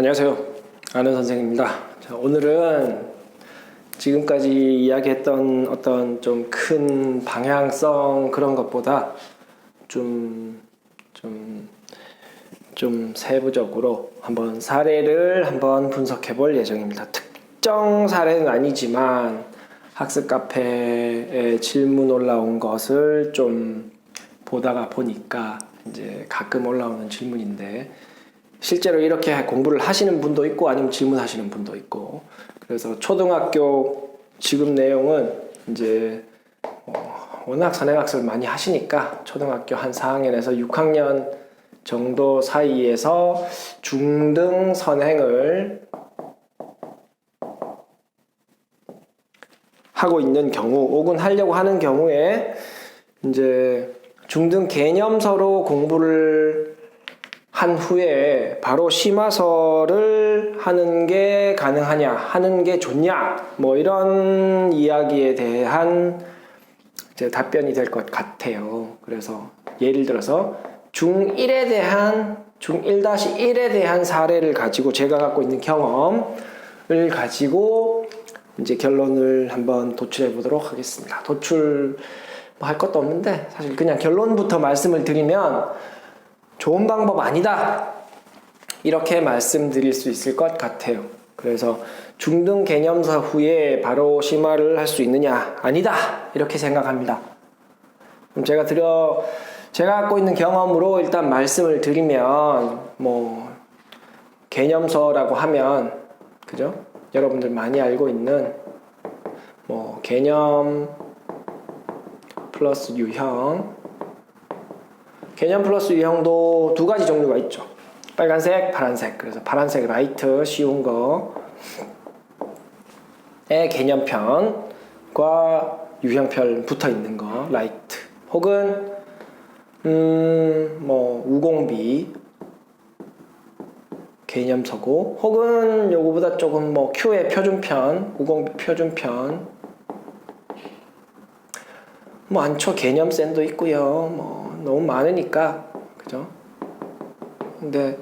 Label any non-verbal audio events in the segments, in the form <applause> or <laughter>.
안녕하세요. 아는 선생입니다. 자, 오늘은 지금까지 이야기했던 어떤 좀 큰 방향성 그런 것보다 좀, 좀, 좀 세부적으로 한번 사례를 한번 분석해 볼 예정입니다. 특정 사례는 아니지만 학습 카페에 질문 올라온 것을 좀 보다가 보니까 이제 가끔 올라오는 질문인데 실제로 이렇게 공부를 하시는 분도 있고 아니면 질문하시는 분도 있고. 그래서 초등학교 지금 내용은 이제 어, 워낙 선행학습을 많이 하시니까 초등학교 한 4학년에서 6학년 정도 사이에서 중등 선행을 하고 있는 경우 혹은 하려고 하는 경우에 이제 중등 개념서로 공부를 한 후에 바로 심화서를 하는 게 가능하냐, 하는 게 좋냐, 뭐 이런 이야기에 대한 답변이 될 것 같아요. 그래서 예를 들어서 중1에 대한 중1-1에 대한 사례를 가지고 제가 갖고 있는 경험을 가지고 이제 결론을 한번 도출해 보도록 하겠습니다. 도출 뭐 할 것도 없는데 사실 그냥 결론부터 말씀을 드리면 좋은 방법 아니다. 이렇게 말씀드릴 수 있을 것 같아요. 그래서 중등 개념서 후에 바로 심화를 할 수 있느냐? 아니다. 이렇게 생각합니다. 그럼 제가 드려 제가 갖고 있는 경험으로 일단 말씀을 드리면 뭐 개념서라고 하면 그죠? 여러분들 많이 알고 있는 뭐 개념 플러스 유형 개념 플러스 유형도 두 가지 종류가 있죠. 빨간색, 파란색. 그래서 파란색 라이트 쉬운 거의 개념편과 유형편 붙어 있는 거 라이트. 혹은 음뭐 우공비 개념서고 혹은 요거보다 조금 뭐 Q의 표준편, 우공비 표준편 뭐 안초 개념센도 있고요. 뭐 너무 많으니까 그죠? 근데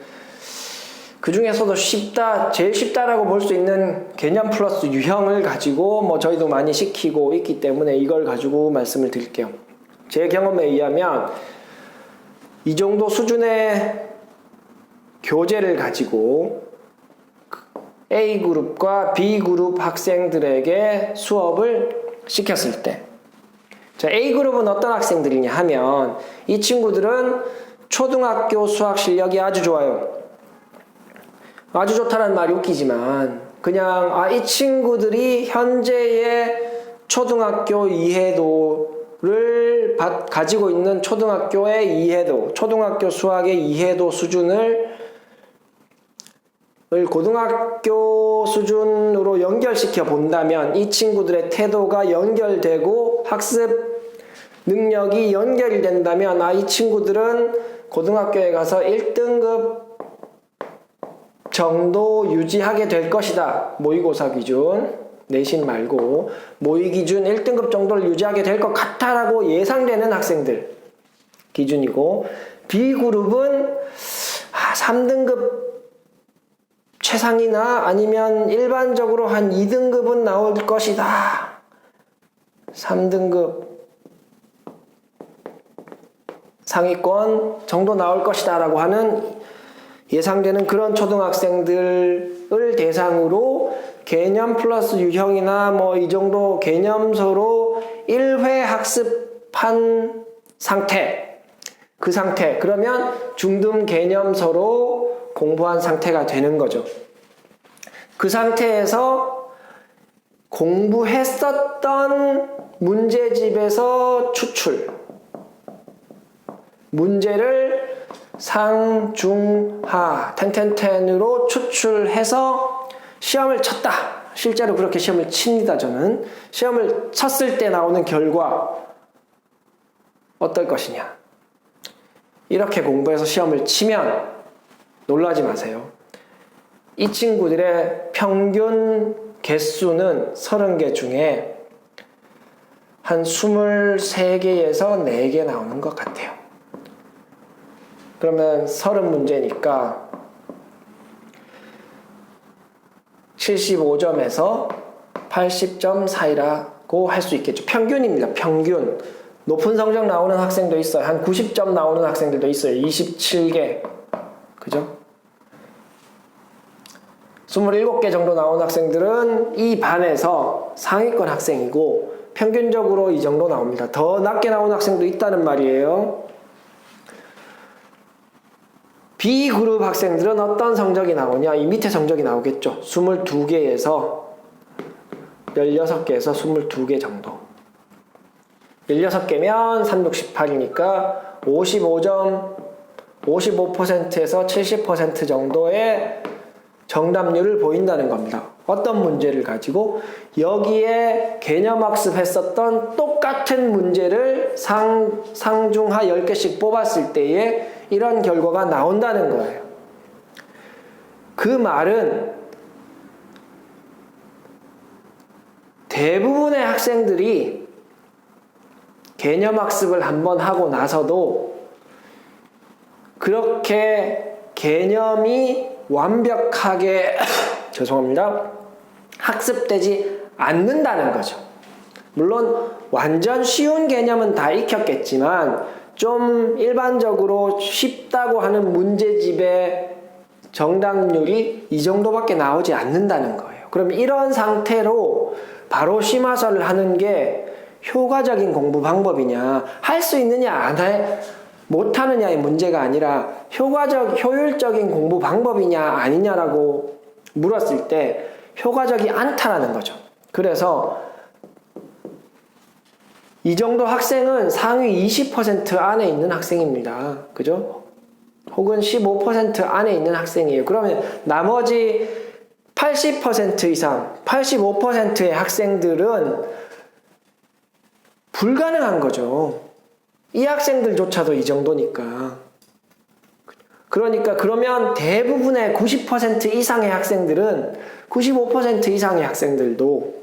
그 중에서도 쉽다, 제일 쉽다라고 볼 수 있는 개념 플러스 유형을 가지고 뭐 저희도 많이 시키고 있기 때문에 이걸 가지고 말씀을 드릴게요. 제 경험에 의하면 이 정도 수준의 교재를 가지고 A 그룹과 B 그룹 학생들에게 수업을 시켰을 때 자, A그룹은 어떤 학생들이냐 하면 이 친구들은 초등학교 수학 실력이 아주 좋아요. 아주 좋다는 말이 웃기지만 그냥 아, 이 친구들이 현재의 초등학교 이해도를 가지고 있는 초등학교의 이해도, 초등학교 수학의 이해도 수준을 고등학교 수준으로 연결시켜 본다면 이 친구들의 태도가 연결되고 학습 능력이 연결이 된다면 아, 이 친구들은 고등학교에 가서 1등급 정도 유지하게 될 것이다. 모의고사 기준, 내신 말고 모의 기준 1등급 정도를 유지하게 될 것 같다라고 예상되는 학생들 기준이고 B그룹은 아, 3등급 최상이나 아니면 일반적으로 한 2등급은 나올 것이다. 3등급 상위권 정도 나올 것이다 라고 하는 예상되는 그런 초등학생들을 대상으로 개념 플러스 유형이나 뭐 이 정도 개념서로 1회 학습한 상태 그 상태 그러면 중등 개념서로 공부한 상태가 되는 거죠. 그 상태에서 공부했었던 문제집에서 추출 문제를 상, 중, 하, 텐텐텐으로 추출해서 시험을 쳤다. 실제로 그렇게 시험을 칩니다, 저는. 시험을 쳤을 때 나오는 결과 어떨 것이냐. 이렇게 공부해서 시험을 치면 놀라지 마세요. 이 친구들의 평균 개수는 30개 중에 한 23개에서 4개 나오는 것 같아요. 그러면 서른 문제니까 75점에서 80점 사이라고 할 수 있겠죠. 평균입니다. 평균. 높은 성적 나오는 학생도 있어요. 한 90점 나오는 학생들도 있어요. 27개. 그죠? 27개 정도 나온 학생들은 이 반에서 상위권 학생이고 평균적으로 이 정도 나옵니다. 더 낮게 나온 학생도 있다는 말이에요. B그룹 학생들은 어떤 성적이 나오냐? 이 밑에 성적이 나오겠죠. 22개에서 16개에서 22개 정도. 16개면 368이니까 55점, 55%에서 70% 정도의 정답률을 보인다는 겁니다. 어떤 문제를 가지고 여기에 개념 학습 했었던 똑같은 문제를 상, 상중하 10개씩 뽑았을 때에 이런 결과가 나온다는 거예요. 그 말은 대부분의 학생들이 개념 학습을 한번 하고 나서도 그렇게 개념이 완벽하게 <coughs> 죄송합니다. 학습되지 않는다는 거죠. 물론 완전 쉬운 개념은 다 익혔겠지만 좀 일반적으로 쉽다고 하는 문제집의 정답률이 이 정도밖에 나오지 않는다는 거예요. 그럼 이런 상태로 바로 심화설을 하는 게 효과적인 공부 방법이냐, 할 수 있느냐, 안 해, 못 하느냐의 문제가 아니라 효과적, 효율적인 공부 방법이냐, 아니냐라고 물었을 때 효과적이 않다라는 거죠. 그래서 이 정도 학생은 상위 20% 안에 있는 학생입니다. 그죠? 혹은 15% 안에 있는 학생이에요. 그러면 나머지 80% 이상, 85%의 학생들은 불가능한 거죠. 이 학생들조차도 이 정도니까. 그러니까 그러면 대부분의 90% 이상의 학생들은 95% 이상의 학생들도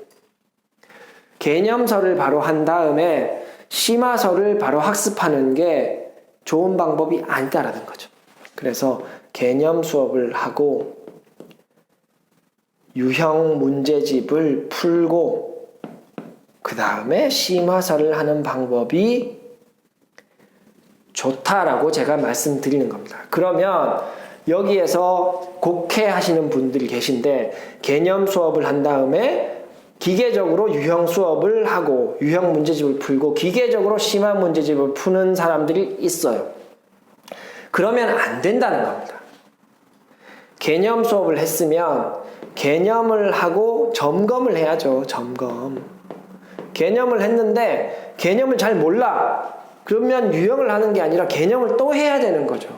개념서를 바로 한 다음에 심화서를 바로 학습하는 게 좋은 방법이 아니다라는 거죠. 그래서 개념 수업을 하고 유형 문제집을 풀고 그 다음에 심화서를 하는 방법이 좋다라고 제가 말씀드리는 겁니다. 그러면 여기에서 곡해 하시는 분들이 계신데 개념 수업을 한 다음에 기계적으로 유형 수업을 하고 유형 문제집을 풀고 기계적으로 심화 문제집을 푸는 사람들이 있어요. 그러면 안 된다는 겁니다. 개념 수업을 했으면 개념을 하고 점검을 해야죠. 점검. 개념을 했는데 개념을 잘 몰라. 그러면 유형을 하는 게 아니라 개념을 또 해야 되는 거죠.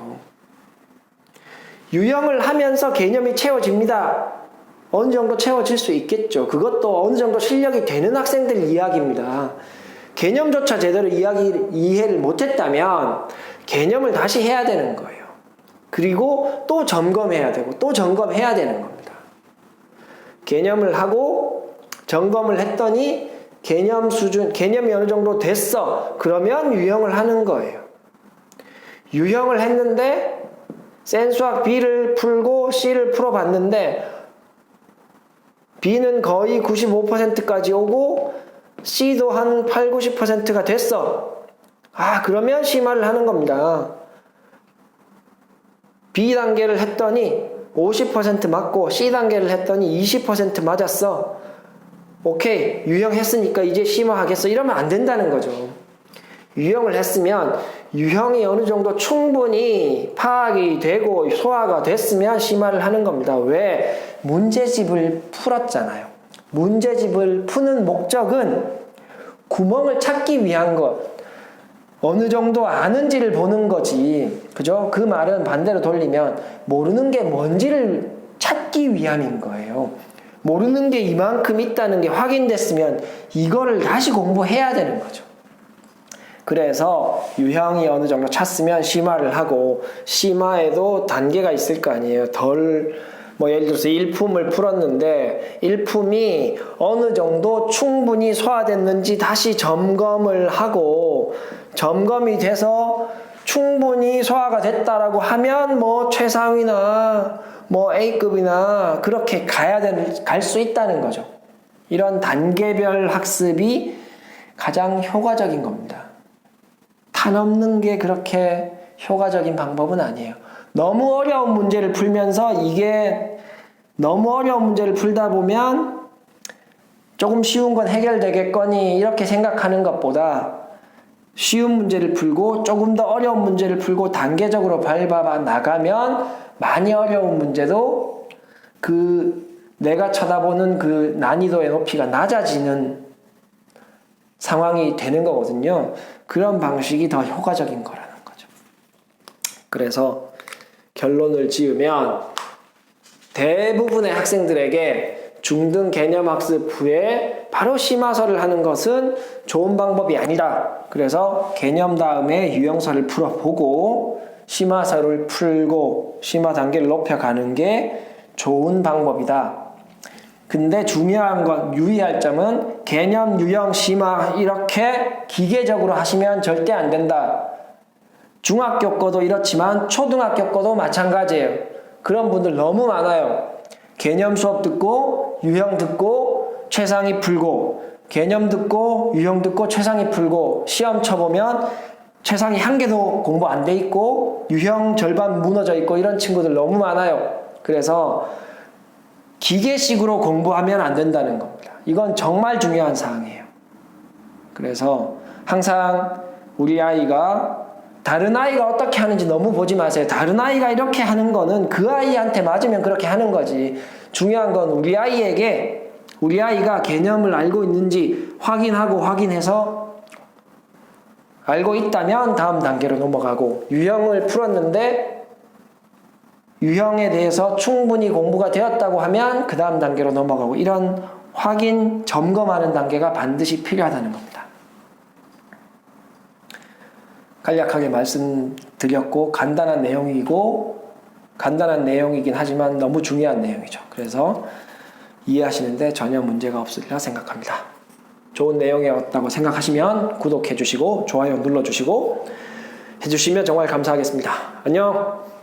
유형을 하면서 개념이 채워집니다. 어느 정도 채워질 수 있겠죠. 그것도 어느 정도 실력이 되는 학생들 이야기입니다. 개념조차 제대로 이야기, 이해를 못했다면 개념을 다시 해야 되는 거예요. 그리고 또 점검해야 되고 또 점검해야 되는 겁니다. 개념을 하고 점검을 했더니 개념 수준, 개념이 어느 정도 됐어. 그러면 유형을 하는 거예요. 유형을 했는데 센 수학 B를 풀고 C를 풀어봤는데 B는 거의 95%까지 오고 C도 한 8, 90%가 됐어. 아, 그러면 심화를 하는 겁니다. B 단계를 했더니 50% 맞고 C 단계를 했더니 20% 맞았어. 오케이. 유형했으니까 이제 심화하겠어. 이러면 안 된다는 거죠. 유형을 했으면 유형이 어느 정도 충분히 파악이 되고 소화가 됐으면 심화를 하는 겁니다. 왜? 문제집을 풀었잖아요. 문제집을 푸는 목적은 구멍을 찾기 위한 것. 어느 정도 아는지를 보는 거지. 그죠? 그 말은 반대로 돌리면 모르는 게 뭔지를 찾기 위함인 거예요. 모르는 게 이만큼 있다는 게 확인됐으면 이거를 다시 공부해야 되는 거죠. 그래서 유형이 어느 정도 찼으면 심화를 하고 심화에도 단계가 있을 거 아니에요. 덜, 뭐 예를 들어서 일품을 풀었는데 일품이 어느 정도 충분히 소화됐는지 다시 점검을 하고 점검이 돼서 충분히 소화가 됐다라고 하면 뭐 최상위나 뭐 A급이나 그렇게 가야 되는 갈수 있다는 거죠. 이런 단계별 학습이 가장 효과적인 겁니다. 탄 없는 게 그렇게 효과적인 방법은 아니에요. 너무 어려운 문제를 풀면서 이게 너무 어려운 문제를 풀다 보면 조금 쉬운 건 해결되겠거니 이렇게 생각하는 것보다 쉬운 문제를 풀고 조금 더 어려운 문제를 풀고 단계적으로 밟아 나가면 많이 어려운 문제도 그 내가 쳐다보는 그 난이도의 높이가 낮아지는 상황이 되는 거거든요. 그런 방식이 더 효과적인 거라는 거죠. 그래서 결론을 지으면 대부분의 학생들에게 중등 개념 학습 후에 바로 심화서를 하는 것은 좋은 방법이 아니다. 그래서 개념 다음에 유형서를 풀어보고 심화서를 풀고 심화 단계를 높여가는 게 좋은 방법이다. 근데 중요한 건 유의할 점은 개념, 유형, 심화 이렇게 기계적으로 하시면 절대 안 된다. 중학교 거도 이렇지만 초등학교 거도 마찬가지예요. 그런 분들 너무 많아요. 개념 수업 듣고 유형 듣고 최상위 풀고 개념 듣고 유형 듣고 최상위 풀고 시험 쳐보면 최상위 한 개도 공부 안 돼 있고 유형 절반 무너져 있고 이런 친구들 너무 많아요. 그래서 기계식으로 공부하면 안 된다는 겁니다. 이건 정말 중요한 사항이에요. 그래서 항상 우리 아이가 다른 아이가 어떻게 하는지 너무 보지 마세요. 다른 아이가 이렇게 하는 거는 그 아이한테 맞으면 그렇게 하는 거지. 중요한 건 우리 아이에게 우리 아이가 개념을 알고 있는지 확인하고 확인해서 알고 있다면 다음 단계로 넘어가고 유형을 풀었는데 유형에 대해서 충분히 공부가 되었다고 하면 그 다음 단계로 넘어가고 이런 확인, 점검하는 단계가 반드시 필요하다는 겁니다. 간략하게 말씀드렸고 간단한 내용이고 간단한 내용이긴 하지만 너무 중요한 내용이죠. 그래서 이해하시는데 전혀 문제가 없으리라 생각합니다. 좋은 내용이었다고 생각하시면 구독해 주시고 좋아요 눌러 주시고 해 주시면 정말 감사하겠습니다. 안녕!